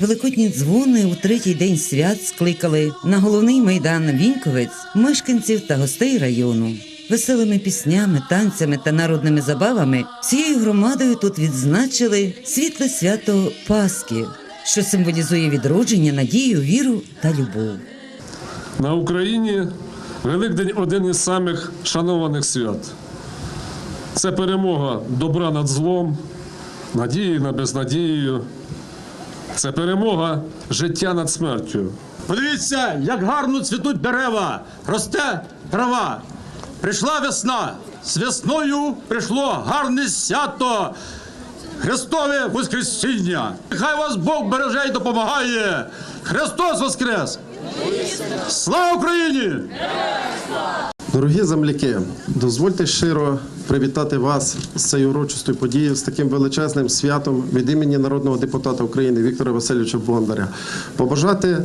Великодні дзвони у третій день свят скликали на головний майдан Віньковець мешканців та гостей району. Веселими піснями, танцями та народними забавами всією громадою тут відзначили світле свято Пасхи, що символізує відродження, надію, віру та любов. На Україні Великдень один із самих шанованих свят. Це перемога добра над злом, надії над безнадією. Це перемога життя над смертю. Подивіться, як гарно цвітуть дерева, росте трава. Прийшла весна. З весною прийшло гарне свято. Христове Воскресіння. Хай вас Бог береже і допомагає. Христос Воскрес! Слава Україні! Дорогі земляки, дозвольте щиро привітати вас з цією урочистою подією, з таким величезним святом від імені народного депутата України Віктора Васильовича Бондаря. Побажати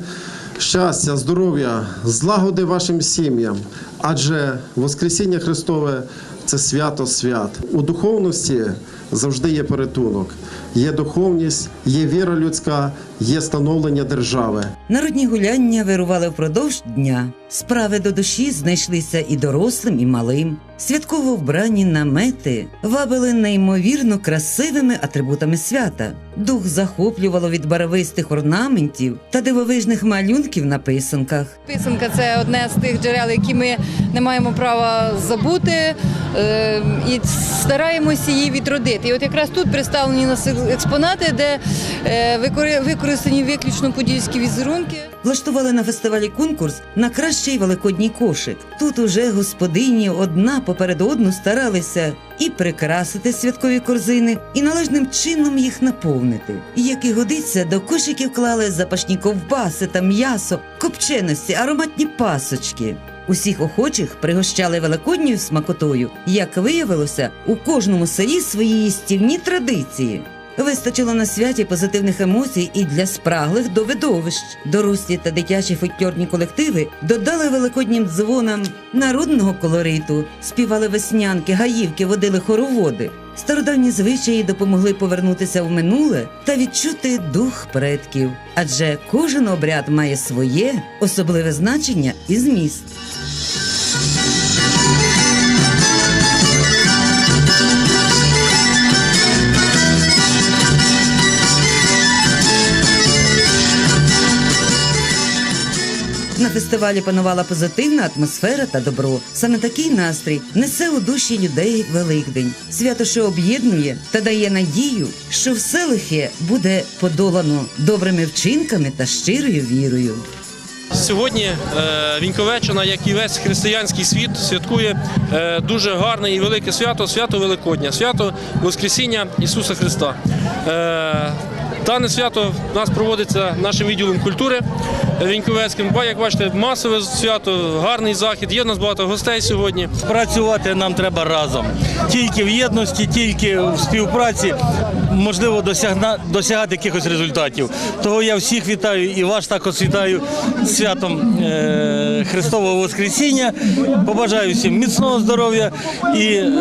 щастя, здоров'я, злагоди вашим сім'ям, адже Воскресіння Христове це свято свят. У духовності завжди є порятунок, є духовність, є віра людська, є становлення держави. Народні гуляння вирували впродовж дня. Справи до душі знайшлися і дорослим, і малим. Святково вбрані намети вабили неймовірно красивими атрибутами свята. Дух захоплювало від барвистих орнаментів та дивовижних малюнків на писанках. Писанка це одне з тих джерел, які ми не маємо права забути е, і стараємося її відродити. І от якраз тут представлені нас експонати, де е, викори- використані виключно подільські візерунки. Влаштували на фестивалі конкурс на кращий великодній кошик. Тут уже господині одна поперед одну старалися і прикрасити святкові корзини, і належним чином їх наповнити. Як і годиться, до кошиків клали запашні ковбаси та м'ясо, копченості, ароматні пасочки. Усіх охочих пригощали великодньою смакотою. Як виявилося, у кожному селі свої їстівні традиції. Вистачило на святі позитивних емоцій і для спраглих до видовищ. Дорослі та дитячі фольклорні колективи додали великоднім дзвонам народного колориту, співали веснянки, гаївки, водили хороводи. Стародавні звичаї допомогли повернутися в минуле та відчути дух предків, адже кожен обряд має своє особливе значення і зміст. Фестивалі панувала позитивна атмосфера та добро. Саме такий настрій несе у душі людей Великдень. Свято, що об'єднує та дає надію, що все лихе буде подолано добрими вчинками та щирою вірою. Сьогодні е, Віньковеччина, як і весь християнський світ, святкує е, дуже гарне і велике свято свято Великодня, свято Воскресіння Ісуса Христа. Дане свято в нас проводиться нашим відділом культури Віньковецьким. Ба- Як бачите, масове свято, гарний захід. Є в нас багато гостей сьогодні. Працювати нам треба разом. Тільки в єдності, тільки в співпраці можливо досягна, досягати якихось результатів. Того я всіх вітаю і вас також вітаю святом е, Христового Воскресіння. Побажаю всім міцного здоров'я і е,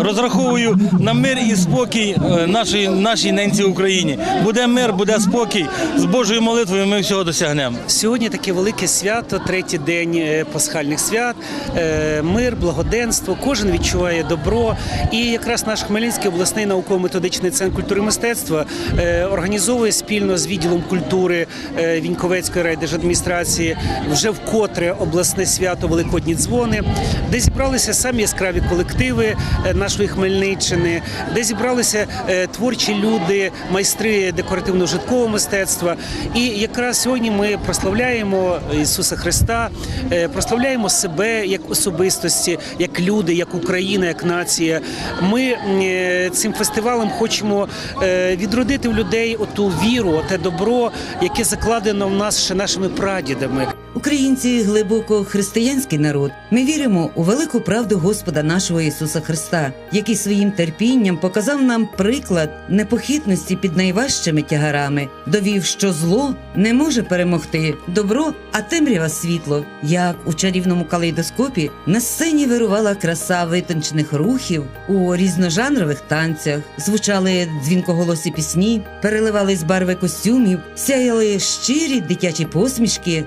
розраховую на мир і спокій е, нашій, нашій ненці Україні. Буде мир, буде спокій. З Божою молитвою ми всього досягнемо. Сьогодні таке велике свято, третій день е, пасхальних свят, е, мир, благоденство. Кожен відчуває добро. І якраз наш Хмельницький обласний науково-методичний центр культури і мистецтва е, організовує спільно з відділом культури Віньковецької райдержадміністрації вже вкотре обласне свято Великодні дзвони, де зібралися самі яскраві колективи нашої Хмельниччини, де зібралися творчі люди, майстри декоративно-житкового мистецтва. І якраз сьогодні ми прославляємо Ісуса Христа, е, прославляємо себе як особистості, як люди, як Україна, як нація. Ми е, цим фестивалем хочемо е, відродити в людей оту віру, те добро, яке закладено в нас ще нашими прадідами. Українці глибоко християнський народ. Ми віримо у велику правду Господа нашого Ісуса Христа, який своїм терпінням показав нам приклад непохитності під найважчими тягарами, довів, що зло не може перемогти добро, а темрява світло. Як у чарівному калейдоскопі на сцені вирувала краса витончених рухів у різножанрових танцях, звучали дзвінкоголосі пісні, переливались барви костюмів, сяяли щирі дитячі посмішки,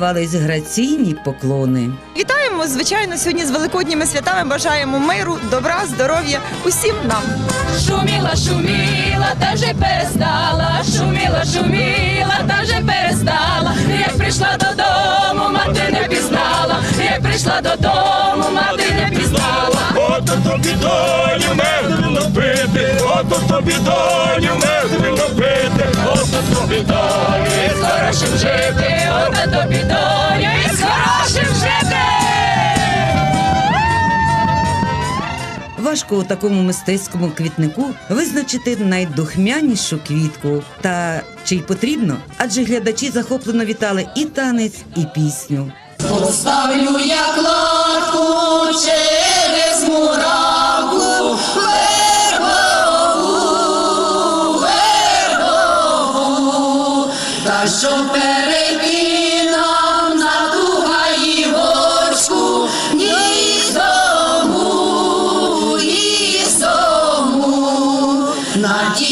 віддавались граційні поклони. Вітаємо, звичайно, сьогодні з великодніми святами. Бажаємо миру, добра, здоров'я усім нам. Шуміла, шуміла, та вже перестала, шуміла, шуміла, та вже перестала. Як прийшла додому, мати не пізнала, як прийшла додому, мати не пізнала. Ото тобі доню меду пити, ото тобі доню меду пити, ото тобі доню. З хорошим жити, Важко у такому мистецькому квітнику визначити найдухмянішу квітку. Та чи й потрібно? Адже глядачі захоплено вітали і танець, і пісню. Поставлю я кладку через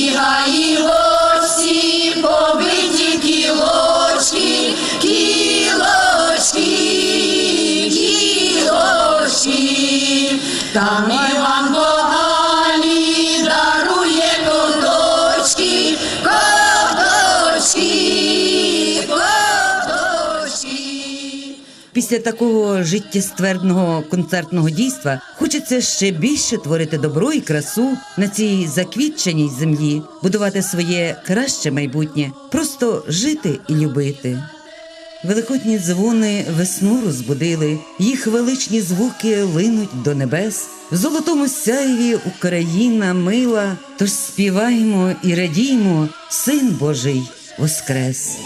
на Після такого життєствердного концертного дійства хочеться ще більше творити добро і красу на цій заквітченій землі, будувати своє краще майбутнє, просто жити і любити. Великодні дзвони весну розбудили, їх величні звуки линуть до небес. В золотому сяєві Україна мила, тож співаємо і радіймо, Син Божий воскрес.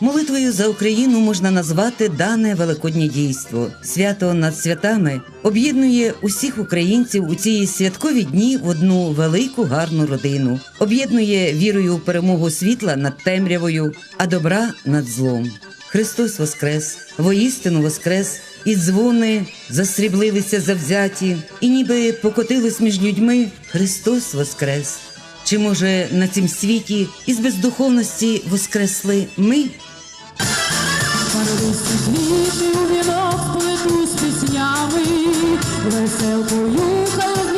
Молитвою за Україну можна назвати дане великоднє дійство. Свято над святами об'єднує усіх українців у ці святкові дні в одну велику гарну родину, об'єднує вірою у перемогу світла над темрявою, а добра над злом. Христос Воскрес, воістину Воскрес, і дзвони засріблилися завзяті, і ніби покотились між людьми Христос Воскрес. Чи може на цім світі із бездуховності воскресли ми? Вінок плету з піснями, веселкою хай